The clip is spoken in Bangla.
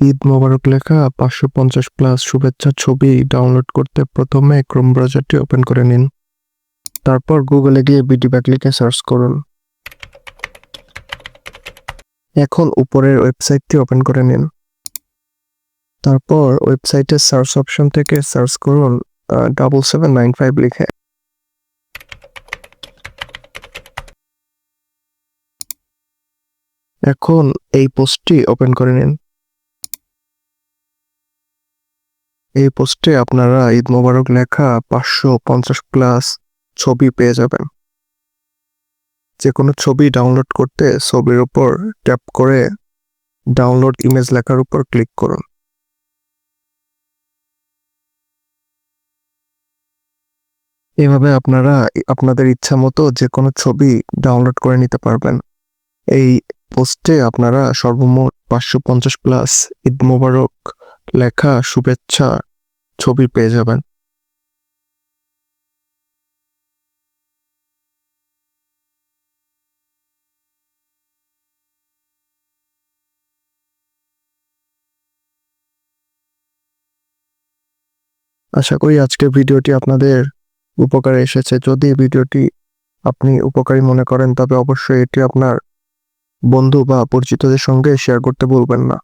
ঈদ মোবারক লেখা পাঁচশো পঞ্চাশ প্লাস শুভেচ্ছা ছবি ডাউনলোড করতে প্রথমে ক্রোম ব্রাউজারটি ওপেন করে নিন। তারপর গুগলে গিয়ে বিডি ব্যাক লিখে সার্চ করুন। এখন উপরের ওয়েবসাইটটি ওপেন করে নিন। তারপর ওয়েবসাইটের সার্চ অপশন থেকে সার্চ করুন ডাবল সেভেন নাইন ফাইভ লিখে। এখন এই পোস্টটি ওপেন করে নিন। এই পোস্টে আপনারা ঈদ মোবারক লেখা পাঁচশো পঞ্চাশ প্লাস ছবি পেয়ে যাবেন। যে কোনো ছবি ডাউনলোড করতে ছবির উপর ট্যাপ করে ডাউনলোড ইমেজ লেখার উপর ক্লিক করুন। এভাবে আপনারা আপনাদের ইচ্ছা মতো যে কোনো ছবি ডাউনলোড করে নিতে পারবেন। এই পোস্টে আপনারা সর্বমোট পাঁচশো পঞ্চাশ প্লাস ঈদ মোবারক লেখা শুভেচ্ছা ছবি পেয়ে যাবেন। আশা করি আজকের ভিডিওটি আপনাদের উপকারে এসেছে। যদি ভিডিওটি আপনি উপকারী মনে করেন, তবে অবশ্যই এটি আপনার বন্ধু বা পরিচিতদের সঙ্গে শেয়ার করতে ভুলবেন না।